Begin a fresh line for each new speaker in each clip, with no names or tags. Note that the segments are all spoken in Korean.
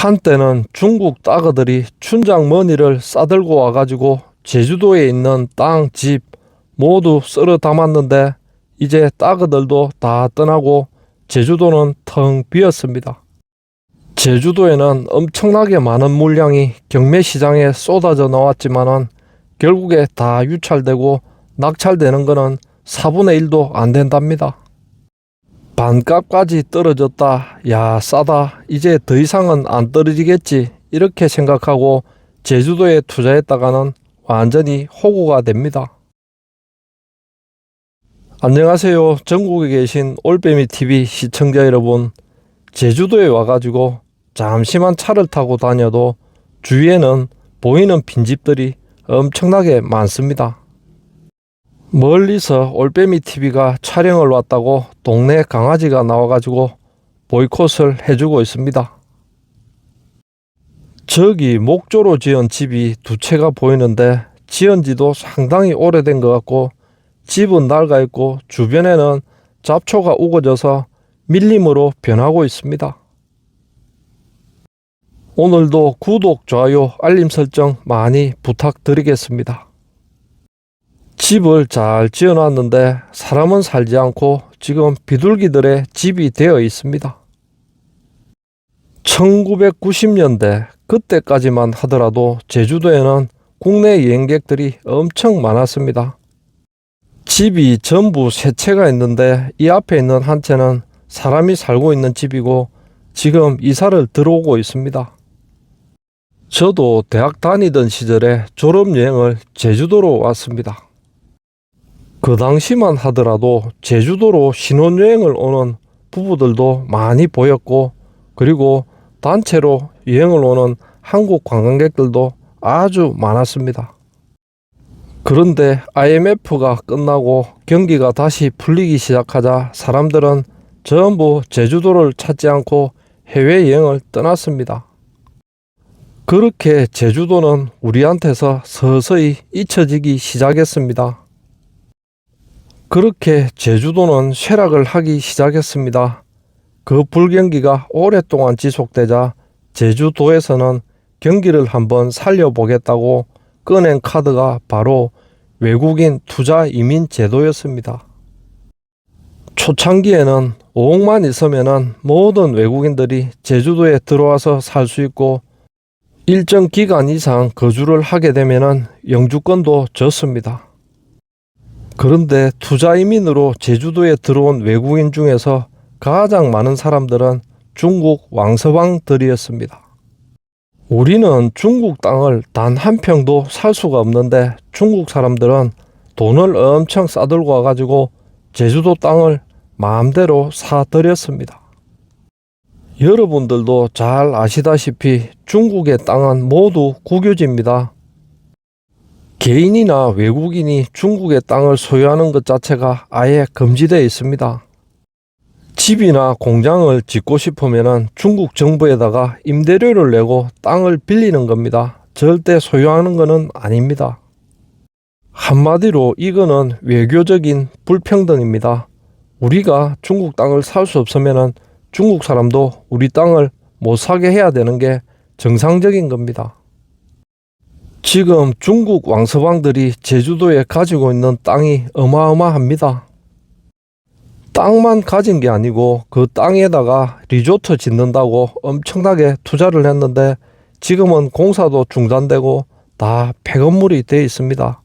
한때는 중국 따거들이 춘장 머니를 싸들고 와가지고 제주도에 있는 땅, 집 모두 쓸어 담았는데 이제 따거들도 다 떠나고 제주도는 텅 비었습니다. 제주도에는 엄청나게 많은 물량이 경매시장에 쏟아져 나왔지만은 결국에 다 유찰되고 낙찰되는 거는 4분의 1도 안 된답니다. 반값까지 떨어졌다. 야, 싸다. 이제 더 이상은 안 떨어지겠지. 이렇게 생각하고 제주도에 투자했다가는 완전히 호구가 됩니다. 안녕하세요. 전국에 계신 올빼미 TV 시청자 여러분. 제주도에 와가지고 잠시만 차를 타고 다녀도 주위에는 보이는 빈집들이 엄청나게 많습니다. 멀리서 올빼미 TV가 촬영을 왔다고 동네 강아지가 나와가지고 보이콧을 해주고 있습니다. 저기 목조로 지은 집이 두 채가 보이는데 지은 지도 상당히 오래된 것 같고 집은 낡아 있고 주변에는 잡초가 우거져서 밀림으로 변하고 있습니다. 오늘도 구독, 좋아요, 알림 설정 많이 부탁드리겠습니다. 집을 잘 지어 놨는데 사람은 살지 않고 지금 비둘기들의 집이 되어 있습니다. 1990년대 그때까지만 하더라도 제주도에는 국내 여행객들이 엄청 많았습니다. 집이 전부 세 채가 있는데 이 앞에 있는 한 채는 사람이 살고 있는 집이고 지금 이사를 들어오고 있습니다. 저도 대학 다니던 시절에 졸업여행을 제주도로 왔습니다. 그 당시만 하더라도 제주도로 신혼여행을 오는 부부들도 많이 보였고 그리고 단체로 여행을 오는 한국 관광객들도 아주 많았습니다. 그런데 IMF가 끝나고 경기가 다시 풀리기 시작하자 사람들은 전부 제주도를 찾지 않고 해외여행을 떠났습니다. 그렇게 제주도는 우리한테서 서서히 잊혀지기 시작했습니다. 그렇게 제주도는 쇠락을 하기 시작했습니다. 그 불경기가 오랫동안 지속되자 제주도에서는 경기를 한번 살려보겠다고 꺼낸 카드가 바로 외국인 투자 이민 제도였습니다. 초창기에는 5억만 있으면은 모든 외국인들이 제주도에 들어와서 살 수 있고 일정 기간 이상 거주를 하게 되면은 영주권도 줬습니다. 그런데 투자 이민으로 제주도에 들어온 외국인 중에서 가장 많은 사람들은 중국 왕서방들이었습니다. 우리는 중국 땅을 단 한 평도 살 수가 없는데 중국 사람들은 돈을 엄청 싸들고 와가지고 제주도 땅을 마음대로 사들였습니다. 여러분들도 잘 아시다시피 중국의 땅은 모두 국유지입니다. 개인이나 외국인이 중국의 땅을 소유하는 것 자체가 아예 금지되어 있습니다. 집이나 공장을 짓고 싶으면 중국 정부에다가 임대료를 내고 땅을 빌리는 겁니다. 절대 소유하는 것은 아닙니다. 한마디로 이거는 외교적인 불평등입니다. 우리가 중국 땅을 살 수 없으면 중국 사람도 우리 땅을 못 사게 해야 되는 게 정상적인 겁니다. 지금 중국 왕서방들이 제주도에 가지고 있는 땅이 어마어마합니다. 땅만 가진 게 아니고 그 땅에다가 리조트 짓는다고 엄청나게 투자를 했는데 지금은 공사도 중단되고 다 폐건물이 돼 있습니다.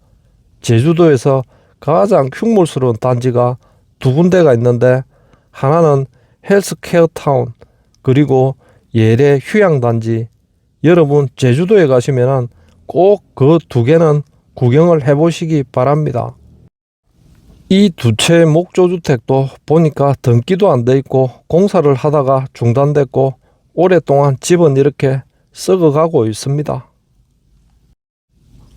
제주도에서 가장 흉물스러운 단지가 두 군데가 있는데 하나는 헬스케어 타운 그리고 예래 휴양단지 여러분 제주도에 가시면은 꼭 그 두 개는 구경을 해보시기 바랍니다. 이 두채 목조주택도 보니까 등기도 안 돼 있고 공사를 하다가 중단됐고 오랫동안 집은 이렇게 썩어가고 있습니다.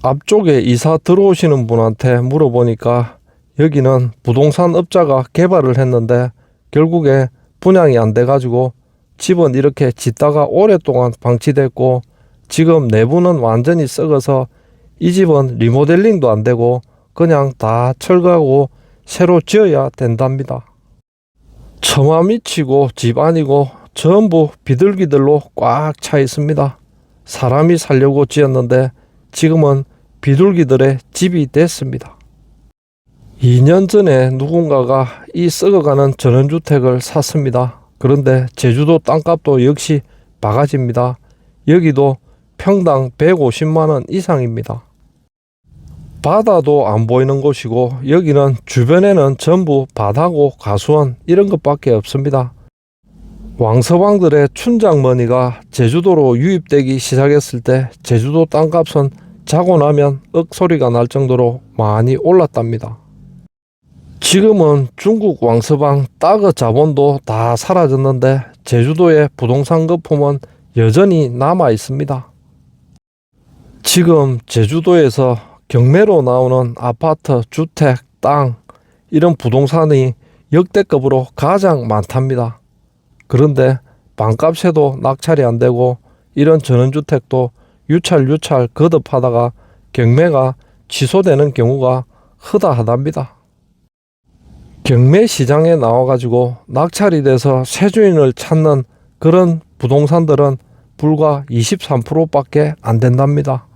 앞쪽에 이사 들어오시는 분한테 물어보니까 여기는 부동산 업자가 개발을 했는데 결국에 분양이 안 돼가지고 집은 이렇게 짓다가 오랫동안 방치됐고 지금 내부는 완전히 썩어서 이 집은 리모델링도 안 되고 그냥 다 철거하고 새로 지어야 된답니다. 처마 미치고 집 아니고 전부 비둘기들로 꽉 차 있습니다. 사람이 살려고 지었는데 지금은 비둘기들의 집이 됐습니다. 2년 전에 누군가가 이 썩어가는 전원주택을 샀습니다. 그런데 제주도 땅값도 역시 바가지입니다. 여기도 평당 150만원 이상입니다. 바다도 안 보이는 곳이고 여기는 주변에는 전부 바다고 가수원 이런 것밖에 없습니다. 왕서방들의 춘장머니가 제주도로 유입되기 시작했을 때 제주도 땅값은 자고 나면 억소리가 날 정도로 많이 올랐답니다. 지금은 중국 왕서방 따거 자본도 다 사라졌는데 제주도의 부동산 거품은 여전히 남아 있습니다. 지금 제주도에서 경매로 나오는 아파트, 주택, 땅 이런 부동산이 역대급으로 가장 많답니다. 그런데 반값에도 낙찰이 안 되고 이런 전원주택도 유찰 유찰 거듭하다가 경매가 취소되는 경우가 허다하답니다. 경매 시장에 나와가지고 낙찰이 돼서 새 주인을 찾는 그런 부동산들은 불과 23%밖에 안 된답니다.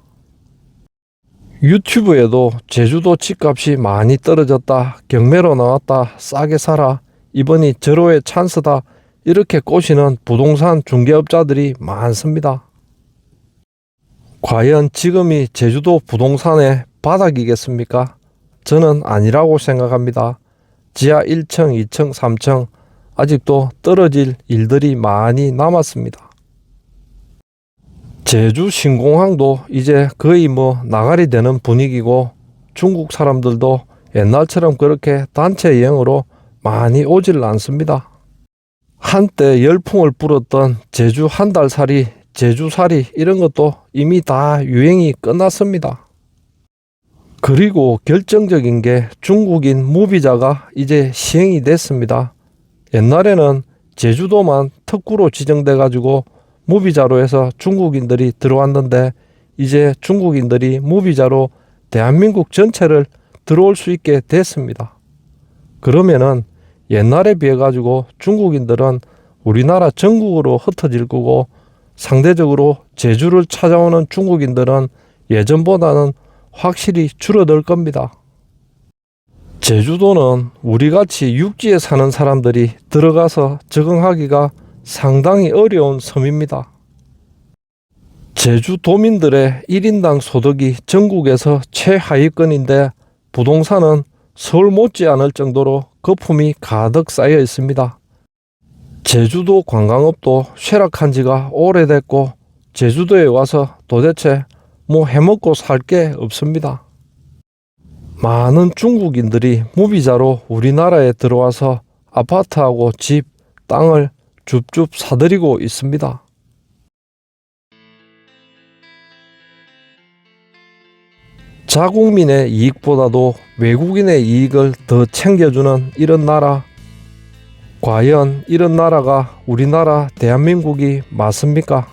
유튜브에도 제주도 집값이 많이 떨어졌다, 경매로 나왔다, 싸게 사라, 이번이 절호의 찬스다, 이렇게 꼬시는 부동산 중개업자들이 많습니다. 과연 지금이 제주도 부동산의 바닥이겠습니까? 저는 아니라고 생각합니다. 지하 1층, 2층, 3층 아직도 떨어질 일들이 많이 남았습니다. 제주 신공항도 이제 거의 뭐 나가리 되는 분위기고 중국 사람들도 옛날처럼 그렇게 단체 여행으로 많이 오질 않습니다. 한때 열풍을 불었던 제주 한 달 살이, 제주 살이 이런 것도 이미 다 유행이 끝났습니다. 그리고 결정적인 게 중국인 무비자가 이제 시행이 됐습니다. 옛날에는 제주도만 특구로 지정돼 가지고 무비자로 해서 중국인들이 들어왔는데 이제 중국인들이 무비자로 대한민국 전체를 들어올 수 있게 됐습니다. 그러면은 옛날에 비해 가지고 중국인들은 우리나라 전국으로 흩어질 거고 상대적으로 제주를 찾아오는 중국인들은 예전보다는 확실히 줄어들 겁니다. 제주도는 우리같이 육지에 사는 사람들이 들어가서 적응하기가 상당히 어려운 섬입니다. 제주도민들의 1인당 소득이 전국에서 최하위권인데 부동산은 서울 못지않을 정도로 거품이 가득 쌓여 있습니다. 제주도 관광업도 쇠락한 지가 오래됐고 제주도에 와서 도대체 뭐 해먹고 살 게 없습니다. 많은 중국인들이 무비자로 우리나라에 들어와서 아파트하고 집, 땅을 줍줍 사들이고 있습니다. 자국민의 이익보다도 외국인의 이익을 더 챙겨주는 이런 나라. 과연 이런 나라가 우리나라 대한민국이 맞습니까?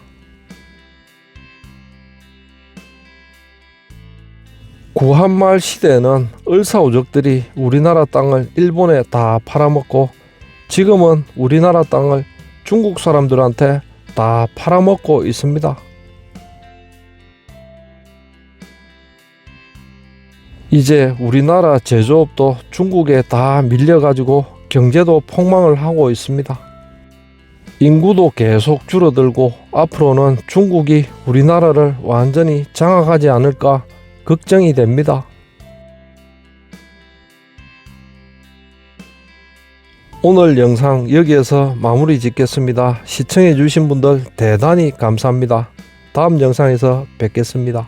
구한말 시대에는 을사오적들이 우리나라 땅을 일본에 다 팔아먹고 지금은 우리나라 땅을 중국 사람들한테 다 팔아먹고 있습니다. 이제 우리나라 제조업도 중국에 다 밀려가지고 경제도 폭망을 하고 있습니다. 인구도 계속 줄어들고 앞으로는 중국이 우리나라를 완전히 장악하지 않을까 걱정이 됩니다. 오늘 영상 여기에서 마무리 짓겠습니다. 시청해 주신 분들 대단히 감사합니다. 다음 영상에서 뵙겠습니다.